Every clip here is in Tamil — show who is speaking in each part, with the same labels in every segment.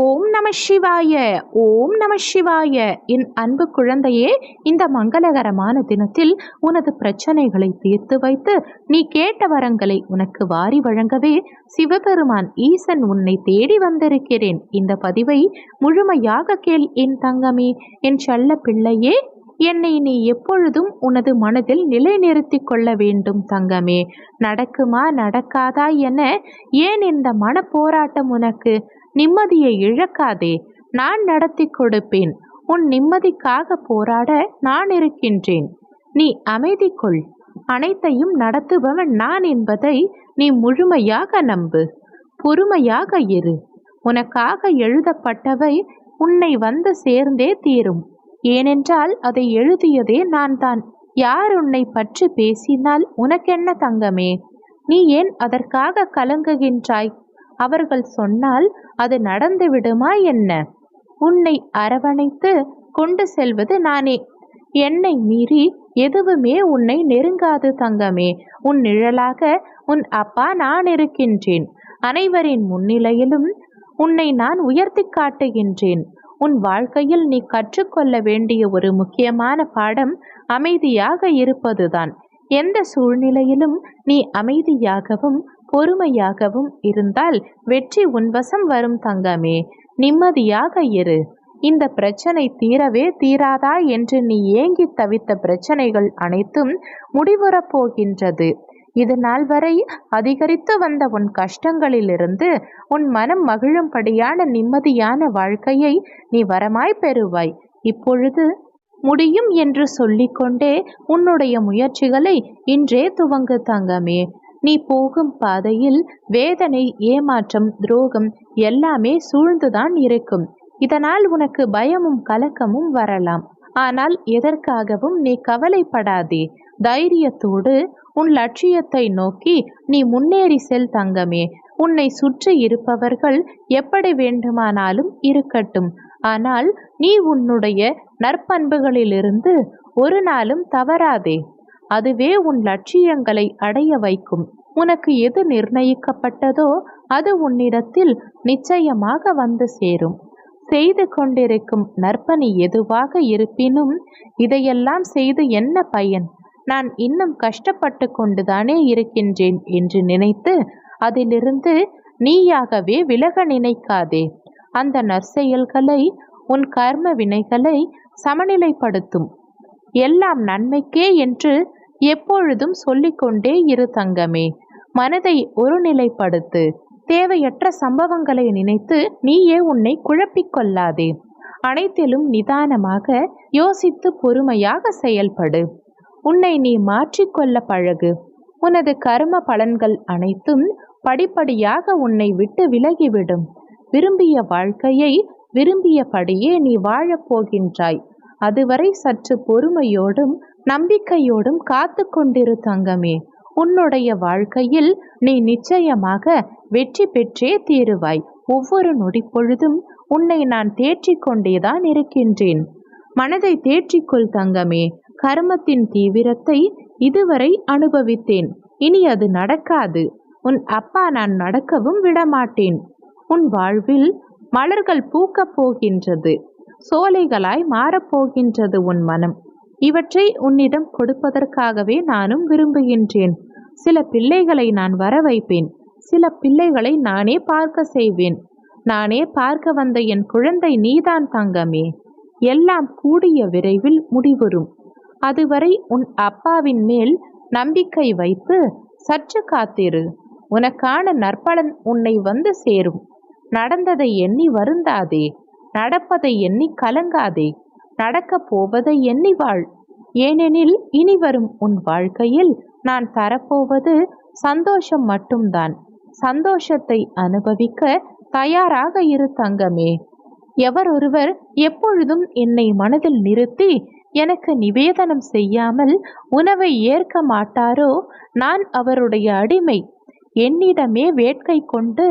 Speaker 1: ஓம் நம சிவாய ஓம் நம சிவாய. என் அன்பு குழந்தையே இந்த மங்களகரமான தினத்தில் உனது பிரச்சனைகளை தீர்த்து வைத்து நீ கேட்ட வரங்களை உனக்கு வாரி வழங்கவே சிவபெருமான் ஈசன் உன்னை தேடி வந்திருக்கிறேன். இந்த பதிவை முழுமையாக கேள் என் தங்கமே. என் செல்ல பிள்ளையே என்னை நீ எப்பொழுதும் உனது மனதில் நிலைநிறுத்தி கொள்ள வேண்டும் தங்கமே. நடக்குமா நடக்காதா என ஏன் இந்த மன போராட்டம் உனக்கு? நிம்மதியை இழக்காதே. நான் நடத்தி கொடுப்பேன். உன் நிம்மதிக்காக போராட நான் இருக்கின்றேன். நீ அமைதி கொள். அனைத்தையும் நடத்துபவன் நான் என்பதை நீ முழுமையாக நம்பு. பொறுமையாக இரு. உனக்காக எழுதப்பட்டவை உன்னை வந்து சேர்ந்தே தீரும். ஏனென்றால் அதை எழுதியதே நான் தான் யார் உன்னை பற்றி பேசினால் உனக்கென்ன தங்கமே? நீ ஏன் அதற்காக கலங்குகின்றாய்? அவர்கள் சொன்னால் அது நடந்து விடுமா என்ன? உன்னை அரவணைத்து கொண்டு செல்வது நானே. என்னை மீறி எதுவுமே உன்னை நெருங்காது தங்கமே. உன் நிழலாக உன் அப்பா நான் இருக்கின்றேன். அனைவரின் முன்னிலையிலும் உன்னை நான் உயர்த்தி காட்டுகின்றேன். உன் வாழ்க்கையில் நீ கற்றுக்கொள்ள வேண்டிய ஒரு முக்கியமான பாடம் அமைதியாக இருப்பதுதான். எந்த சூழ்நிலையிலும் நீ அமைதியாகவும் பொறுமையாகவும் இருந்தால் வெற்றி உன்வசம் வரும் தங்கமே. நிம்மதியாக இரு. இந்த பிரச்சனை தீரவே தீராதா என்று நீ ஏங்கி தவித்த பிரச்சனைகள் அனைத்தும் முடிவுறப் போகின்றது. இது நாள் வரை அதிகரித்து வந்த உன் கஷ்டங்களிலிருந்து உன் மனம் மகிழும்படியான நிம்மதியான வாழ்க்கையை நீ வரமாய் பெறுவாய். இப்பொழுது முடியும் என்று சொல்லிக்கொண்டே உன்னுடைய முயற்சிகளை இன்றே துவங்கு தங்கமே. நீ போகும் பாதையில் வேதனை ஏமாற்றம் துரோகம் எல்லாமே சூழ்ந்துதான் இருக்கும். இதனால் உனக்கு பயமும் கலக்கமும் வரலாம். ஆனால் எதற்காகவும் நீ கவலைப்படாதே. தைரியத்தோடு உன் லட்சியத்தை நோக்கி நீ முன்னேறி செல் தங்கமே. உன்னை சுற்றி இருப்பவர்கள் எப்படி வேண்டுமானாலும் இருக்கட்டும். ஆனால் நீ உன்னுடைய நற்பண்புகளிலிருந்து ஒரு நாளும் தவறாதே. அதுவே உன் லட்சியங்களை அடைய வைக்கும். உனக்கு எது நிர்ணயிக்கப்பட்டதோ அது உன்னிடத்தில் நிச்சயமாக வந்து சேரும். செய்து கொண்டிருக்கும் நற்பணி எதுவாக இருப்பினும் இதையெல்லாம் செய்து என்ன பயன்? நான் இன்னும் கஷ்டப்பட்டு கொண்டுதானே இருக்கின்றேன் என்று நினைத்து அதிலிருந்து நீயாகவே விலக நினைக்காதே. அந்த நற்செயல்களை உன் கர்ம வினைகளை சமநிலைப்படுத்தும். எல்லாம் நன்மைக்கே என்று எப்பொழுதும் சொல்லிக்கொண்டே இரு தங்கமே. மனதை ஒருநிலைப்படுத்து. தேவையற்ற சம்பவங்களை நினைத்து நீயே உன்னை குழப்பிக் கொள்ளாதே அனைத்திலும் நிதானமாக யோசித்து பொறுமையாக செயல்படு. உன்னை நீ மாற்றிக்கொள்ள பழகு. உனது கர்ம பலன்கள் அனைத்தும் படிப்படியாக உன்னை விட்டு விலகிவிடும். விரும்பிய வாழ்க்கையை விரும்பியபடியே நீ வாழப் போகின்றாய் அதுவரை சற்று பொறுமையோடும் நம்பிக்கையோடும் காத்து கொண்டிரு தங்கமே. உன்னுடைய வாழ்க்கையில் நீ நிச்சயமாக வெற்றி பெற்றே தீருவாய். ஒவ்வொரு நொடி பொழுதும் உன்னை நான் தேற்றிக் கொண்டேதான் இருக்கின்றேன். மனதை தேற்றிக்கொள் தங்கமே. கர்மத்தின் தீவிரத்தை இதுவரை அனுபவித்தேன். இனி அது நடக்காது. உன் அப்பா நான் நடக்கவும் விடமாட்டேன். உன் வாழ்வில் மலர்கள் பூக்கப் போகின்றது. சோலைகளாய் மாறப்போகின்றது உன் மனம். இவற்றை உன்னிடம் கொடுப்பதற்காகவே நானும் விரும்புகின்றேன். சில பிள்ளைகளை நான் வர வைப்பேன் சில பிள்ளைகளை நானே பார்க்க செய்வேன். நானே பார்க்க வந்த என் குழந்தை நீதான் தங்கமே. எல்லாம் கூடிய விரைவில் முடிவுறும். அதுவரை உன் அப்பாவின் மேல் நம்பிக்கை வைத்து சற்று காத்திரு. உனக்கான நற்பலன் உன்னை வந்து சேரும். நடந்ததை எண்ணி வருந்தாதே. நடப்பதை எண்ணி கலங்காதே. நடக்கப் போவதை எண்ணி வாழ் ஏனெனில் இனி வரும் உன் வாழ்க்கையில் நான் தரப்போவது சந்தோஷம் மட்டும்தான். சந்தோஷத்தை அனுபவிக்க தயாராக இரு தங்கமே. எவரொருவர் எப்பொழுதும் என்னை மனதில் நிறுத்தி எனக்கு நிவேதனம் செய்யாமல் உணவை ஏற்க மாட்டாரோ? நான் அவருடைய அடிமை. என்னிடமே வேட்கை கொண்டு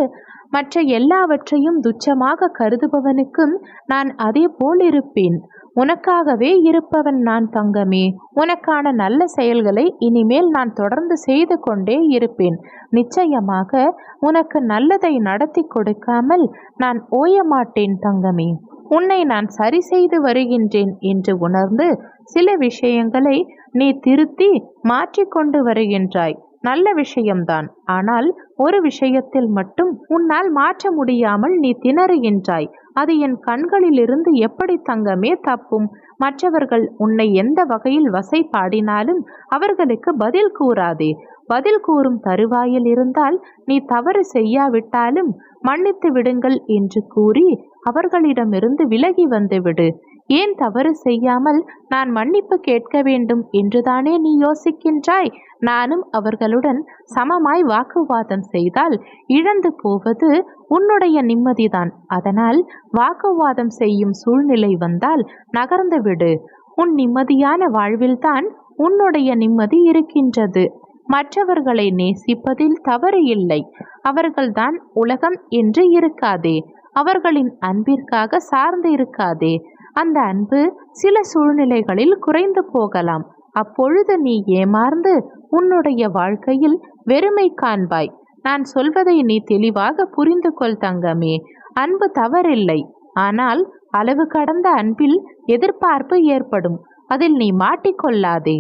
Speaker 1: மற்ற எல்லாவற்றையும் துச்சமாக கருதுபவனுக்கும் நான் அதே போல் இருப்பேன். உனக்காகவே இருப்பவன் நான் தங்கமே. உனக்கான நல்ல செயல்களை இனிமேல் நான் தொடர்ந்து செய்து கொண்டே இருப்பேன். நிச்சயமாக உனக்கு நல்லதை நடத்தி கொடுக்காமல் நான் ஓய மாட்டேன் தங்கமே. உன்னை நான் சரி செய்து வருகின்றேன் என்று உணர்ந்து சில விஷயங்களை நீ திருத்தி மாற்றிக்கொண்டு வருகின்றாய். நல்ல விஷயம்தான். ஆனால் ஒரு விஷயத்தில் மட்டும் உன்னால் மாற்ற முடியாமல் நீ திணறுகின்றாய். அது என் கண்களிலிருந்து எப்படி தங்கமே தப்பும்? மற்றவர்கள் உன்னை எந்த வகையில் வசை பாடினாலும் அவர்களுக்கு பதில் கூறாதே. பதில் கூறும் தருவாயில் இருந்தால் நீ தவறு செய்யாவிட்டாலும் மன்னித்து விடுங்கள் என்று கூறி அவர்களிடமிருந்து விலகி வந்துவிடு. ஏன் தவறு செய்யாமல் நான் மன்னிப்பு கேட்க வேண்டும் என்றுதானே நீ யோசிக்கின்றாய்? நானும் அவர்களுடன் சமமாய் வாக்குவாதம் செய்தால் இழந்து போவது உன்னுடைய நிம்மதிதான். அதனால் வாக்குவாதம் செய்யும் சூழ்நிலை வந்தால் நகர்ந்து விடு உன் நிம்மதியான வாழ்வில்தான் உன்னுடைய நிம்மதி இருக்கின்றது. மற்றவர்களை நேசிப்பதில் தவறு இல்லை. அவர்கள்தான் உலகம் என்று இருக்காதே. அவர்களின் அன்பிற்காக சார்ந்து இருக்காதே. அந்த அன்பு சில சூழ்நிலைகளில் குறைந்து போகலாம். அப்பொழுது நீ ஏமாந்து உன்னுடைய வாழ்க்கையில் வெறுமை காண்பாய். நான் சொல்வதை நீ தெளிவாக புரிந்து கொள் தங்கமே. அன்பு தவறில்லை. ஆனால் அளவு கடந்த அன்பில் எதிர்பார்ப்பு ஏற்படும். அதில் நீ மாட்டிக்கொள்ளாதே.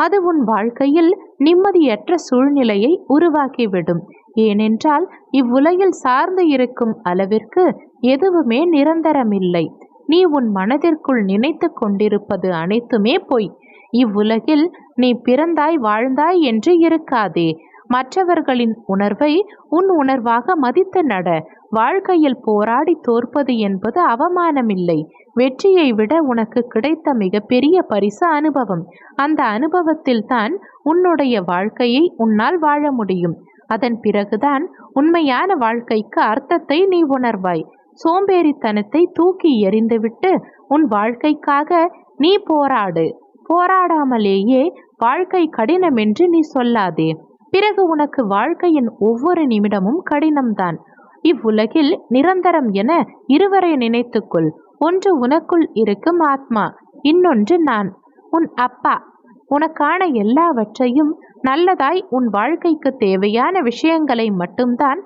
Speaker 1: அது உன் வாழ்க்கையில் நிம்மதியற்ற சூழ்நிலையை உருவாக்கிவிடும். ஏனென்றால் இவ்வுலகில் சார்ந்து இருக்கும் அளவிற்கு எதுவுமே நிரந்தரமில்லை. நீ உன் மனதிற்குள் நினைத்து கொண்டிருப்பது அனைத்துமே பொய். இவ்வுலகில் நீ பிறந்தாய் வாழ்ந்தாய் என்று இருக்காதே. மற்றவர்களின் உணர்வை உன் உணர்வாக மதித்து நட. வாழ்க்கையில் போராடி தோற்பது என்பது அவமானமில்லை. வெற்றியை விட உனக்கு கிடைத்த மிகப்பெரிய பரிசு அனுபவம். அந்த அனுபவத்தில் தான் உன்னுடைய வாழ்க்கையை உன்னால் வாழ முடியும். அதன் பிறகுதான் உண்மையான வாழ்க்கைக்கு அர்த்தத்தை நீ உணர்வாய். சோம்பேறித்தனத்தை தூக்கி எறிந்துவிட்டு உன் வாழ்க்கைக்காக நீ போராடு. போராடாமலேயே வாழ்க்கை கடினம் என்று நீ சொல்லாதே. பிறகு உனக்கு வாழ்க்கையின் ஒவ்வொரு நிமிடமும் கடினம்தான். இவ்வுலகில் நிரந்தரம் என இருவரை நினைத்துக்கொள். ஒன்று உனக்குள் இருக்கும் ஆத்மா இன்னொன்று நான். உன் அப்பா உனக்கான எல்லாவற்றையும் நல்லதாய் உன் வாழ்க்கைக்கு தேவையான விஷயங்களை மட்டும்தான்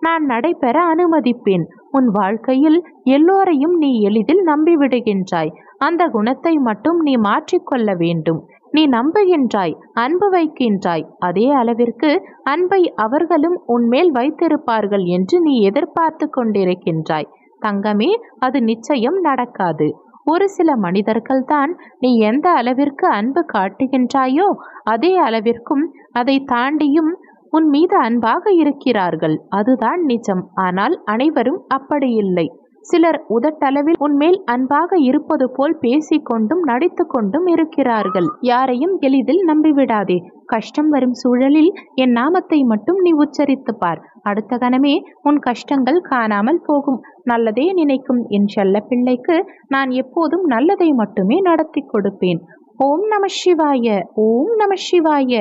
Speaker 1: நான் நடைபெற அனுமதிப்பேன். உன் வாழ்க்கையில் எல்லோரையும் நீ எளிதில் நம்பிவிடுகின்றாய். அந்த குணத்தை மட்டும் நீ மாற்றிக்கொள்ள வேண்டும். நீ நம்புகின்றாய் அன்பு வைக்கின்றாய். அதே அளவிற்கு அன்பை அவர்களும் உன்மேல் வைத்திருப்பார்கள் என்று நீ எதிர்பார்த்து கொண்டிருக்கின்றாய். தங்கமே அது நிச்சயம் நடக்காது. ஒரு சில மனிதர்கள்தான் நீ எந்த அளவிற்கு அன்பு காட்டுகின்றாயோ அதே அளவிற்கும் அதை தாண்டியும் உன் மீது அன்பாக இருக்கிறார்கள். அதுதான் நிஜம். ஆனால் அனைவரும் அப்படியில்லை. சிலர் உதட்டளவில் உன்மேல் அன்பாக இருப்பது போல் பேசிக்கொண்டும் நடித்து கொண்டும் இருக்கிறார்கள். யாரையும் எளிதில் நம்பிவிடாதே. கஷ்டம் வரும் சூழலில் என் நாமத்தை மட்டும் நீ உச்சரித்து பார். அடுத்த கணமே உன் கஷ்டங்கள் காணாமல் போகும். நல்லதே நினைக்கும் என் செல்ல பிள்ளைக்கு நான் எப்போதும் நல்லதை மட்டுமே நடத்தி கொடுப்பேன். ஓம் நம சிவாய. ஓம் நம சிவாய.